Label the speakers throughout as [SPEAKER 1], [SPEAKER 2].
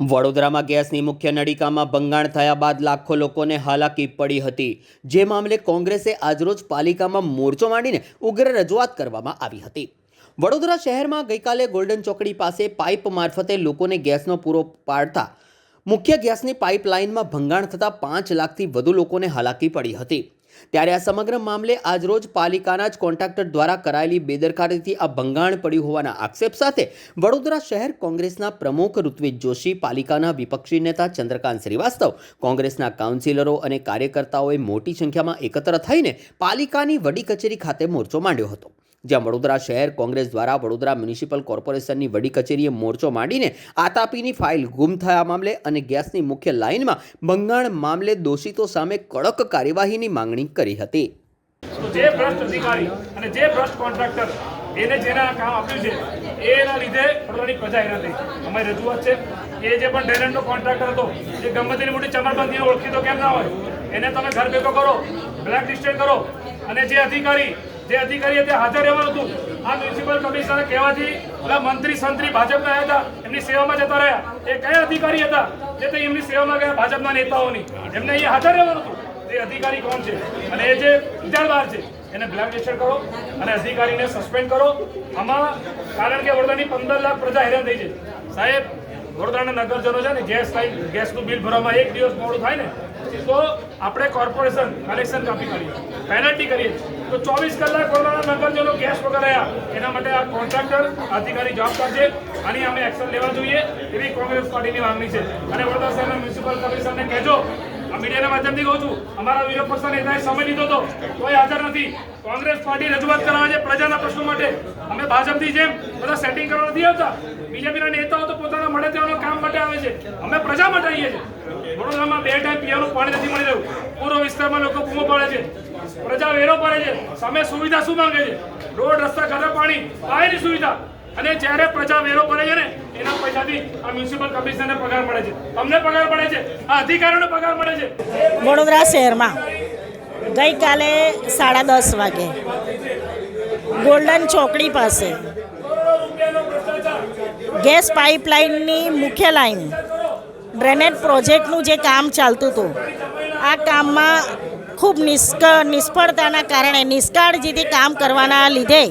[SPEAKER 1] વડોદરામાં ગેસની મુખ્ય નળિકામાં ભંગાણ થયા બાદ લાખો લોકોને હાલાકી પડી હતી. જે મામલે કોંગ્રેસે આજરોજ પાલિકામાં મોરચો માંડીને ઉગ્ર રજૂઆત કરવામાં આવી હતી. વડોદરા શહેરમાં ગઈકાલે ગોલ્ડન ચોકડી પાસે પાઇપ મારફતે લોકોને ગેસનો પૂરો પાડતા મુખ્ય ગેસની પાઇપલાઇનમાં ભંગાણ થતાં પાંચ લાખથી વધુ લોકોને હાલાકી પડી હતી. ત્યારે આ સમગ્ર મામલે આજરોજ પાલિકાના જ કોન્ટ્રાક્ટર દ્વારા કરાયેલી બેદરકારીથી આ ભંગાણ પડ્યું હોવાના આક્ષેપ સાથે વડોદરા શહેર કોંગ્રેસના પ્રમુખ ઋત્વિજ જોશી, પાલિકાના વિપક્ષી નેતા ચંદ્રકાંત શ્રીવાસ્તવ, કોંગ્રેસના કાઉન્સિલરો અને કાર્યકર્તાઓએ મોટી સંખ્યામાં એકત્ર થઈને પાલિકાની વડી કચેરી ખાતે મોરચો માંડ્યો હતો. જ્યાં વડોદરા શહેર કોંગ્રેસ દ્વારા વડોદરા મ્યુનિસિપલ કોર્પોરેશનની વડી કચેરીએ મોરચો માંડીને આતાપીની ફાઇલ ગુમ થયા મામલે અને ગેસની મુખ્ય લાઇનમાં ભંગાણ મામલે દોષિતો સામે કડક કાર્યવાહીની માંગણી કરી હતી.
[SPEAKER 2] જે ભ્રષ્ટ અધિકારી અને જે ભ્રષ્ટ કોન્ટ્રાક્ટર એને જેને કામ આપ્યું છે, એના લીધે વડોદરાની પ્રજા એના થઈ અમારી રજૂઆત છે એ જે પણ ડ્રેનેજનો કોન્ટ્રાક્ટર હતો, જે ગમે મોટી ચમરબંધીને ઓળખીતો કેમ ના હોય? એને તમે ઘર ભેગો કરો બ્લેક લિસ્ટેડ કરો અને જે અધિકારી જે અધિકારી તે હાજર રહેવાનું હતું, આ મ્યુનિસિપલ કમિશનર કહેવાથી ઓલા મંત્રી સંત્રી ભાજપના આવ્યા હતા, એમની સેવામાં જતા રહ્યા. એ કયા અધિકારી હતા? જે તે એમની સેવામાં ગયા ભાજપના નેતાઓની. એમને અહીંયા હાજર રહેવાનું હતું. તે અધિકારી કોણ છે? અને એ જે વિચારવાર છે, એને બ્લેકલિસ્ટેડ કરો અને અધિકારીને સસ્પેન્ડ કરો. આમાં કારણ કે વડોદરાની પંદર લાખ પ્રજા હેરાન થઈ છે. સાહેબ, વડોદરાના નગરજનો છે ને, ગેસ લાઈન, ગેસનું બિલ ભરવામાં એક દિવસ મોડું થાય ને, તો આપણે કોર્પોરેશન કલેક્શન કાપી કરીએ પેનલ્ટી કરીએ તો ચોવીસ કલાક વડોદરાના નગરજનો ગેસ વગર એના માટે આ કોન્ટ્રાક્ટર અધિકારી જવાબદાર છે આની અમે એક્શન લેવા જોઈએ એવી કોંગ્રેસ પાર્ટીની માંગણી છે. અને વડોદરા શહેરના મ્યુનિસિપલ કમિશનરને કહેજો, આ મીડિયાના માધ્યમથી કહું છું, અમારા વિરોધ પક્ષના નેતાએ સમય લીધો હતો કોઈ હાજર નથી. કોંગ્રેસ પાર્ટી રજૂઆત કરવા છે પ્રજાના પ્રશ્નો માટે. અમે ભાજપથી જેમ બધા સેટિંગ કરવા નથી આવતા, બીજેપીના નેતાઓ તો પોતાના મળે તેઓના કામ માટે આવે છે. અમે પ્રજા માટે આવીએ છીએ. વડોદરામાં બે ટાઈમ પીવાનું પાણી નથી મળી રહ્યું. પૂર્વ વિસ્તારમાં લોકો બૂમો પાડે છે. પ્રજા વેરો પડે છે. સામે સુવિધા શું માંગે છે? રોડ, રસ્તા, ગટર, પાણી, પાણીની સુવિધા. અને જ્યારે પ્રજા વેરો ભરે છે ને, એના પૈસાથી આ મ્યુનિસિપલ કમિશનરને પગાર મળે છે. તમને પગાર મળે છે? આ અધિકારીઓને પગાર મળે છે?
[SPEAKER 3] વડોદરા શહેરમાં ગઈકાલે સાડા દસ વાગે ગોલ્ડન ચોકડી પાસે ગેસ પાઇપલાઇનની મુખ્ય લાઈન ડ્રેનેજ પ્રોજેક્ટનું જે કામ ચાલતું હતું, આ કામમાં ખૂબ નિષ્ક, નિષ્ફળતાના કારણે નિષ્કાળજીથી કામ કરવાના લીધે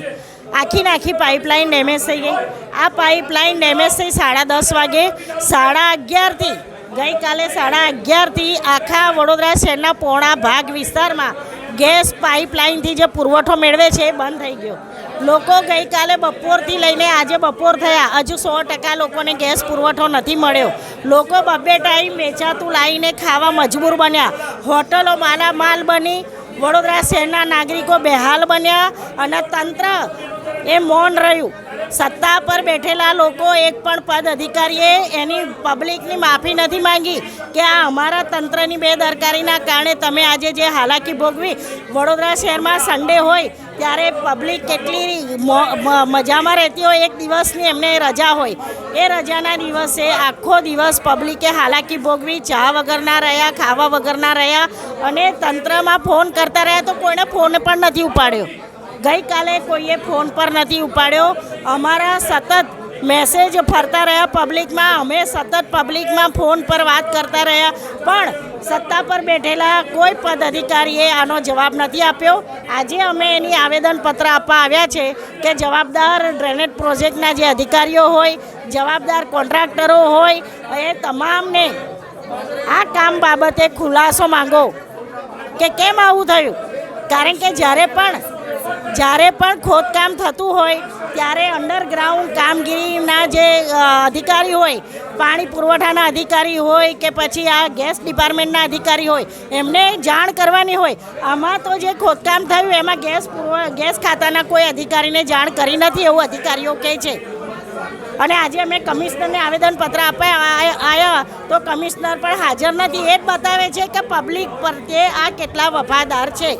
[SPEAKER 3] આખીને આખી પાઇપલાઇન ડેમેજ થઈ ગઈ. આ પાઇપલાઇન ડેમેજ થઈ સાડા દસ વાગે, સાડા અગિયારથી ગઈકાલે સાડા અગિયારથી આખા વડોદરા શહેરના પોણા ભાગ વિસ્તારમાં ગેસ પાઇપલાઇનથી જે પુરવઠો મેળવે છે એ બંધ થઈ ગયો. લોકો ગઈકાલે બપોરથી લઈને આજે બપોર થયા. હજુ સો ટકા લોકોને ગેસ પુરવઠો નથી મળ્યો. લોકો બબ્બે ટાઈમ વેચાતું લાવીને ખાવા મજબૂર બન્યા. હોટલો માલામાલ બની, વડોદરા શહેરના નાગરિકો બેહાલ બન્યા અને તંત્ર એ મૌન રહ્યું. સત્તા પર બેઠેલા લોકો એક પણ પદ અધિકારીએ એની પબ્લિકની માફી નથી માંગી કે આ અમારા તંત્રની બેદરકારીના કારણે તમે આજે જે હાલાકી ભોગવી, વડોદરા શહેરમાં સન્ડે હોય ત્યારે પબ્લિક કેટલી મજામાં રહેતી હોય, એક દિવસની એમને રજા હોય. એ રજાના દિવસે આખો દિવસ પબ્લિકે હાલાકી ભોગવી, ચા વગરના રહ્યા, ખાવા વગરના રહ્યા અને તંત્રમાં ફોન કરતા રહ્યા તો કોઈને ફોન પણ નથી ઉપાડ્યો. ગઈકાલે કોઈએ ફોન પર નથી ઉપાડ્યો. અમારા સતત મેસેજ ફરતા રહ્યા પબ્લિકમાં, અમે સતત પબ્લિકમાં ફોન પર વાત કરતા રહ્યા, પણ સત્તા પર બેઠેલા કોઈ પદ અધિકારીએ આનો જવાબ નથી આપ્યો. આજે અમે એની આવેદનપત્ર આપવા આવ્યા છે કે જવાબદાર ડ્રેનેજ પ્રોજેક્ટના જે અધિકારીઓ હોય, જવાબદાર કોન્ટ્રાક્ટરો હોય, એ તમામને આ કામ બાબતે ખુલાસો માંગો. કે કેમ આવું થયું? કારણ કે જ્યારે પણ જ્યારે પણ ખોદકામ થતું હોય, ત્યારે અંડરગ્રાઉન્ડ કામગીરીના જે અધિકારી હોય, પાણી પુરવઠાના અધિકારી હોય કે પછી આ ગેસ ડિપાર્ટમેન્ટના અધિકારી હોય, એમને જાણ કરવાની હોય. આમાં તો જે ખોદકામ થયું, એમાં ગેસ પુરવ, ગેસ ખાતાના કોઈ અધિકારીને જાણ કરી નથી એવું અધિકારીઓ કહે છે. અને આજે અમે કમિશનરને આવેદનપત્ર આપ્યા આવ્યા તો કમિશનર પણ હાજર નથી. એ બતાવે છે કે પબ્લિક પ્રત્યે આ કેટલા વફાદાર છે.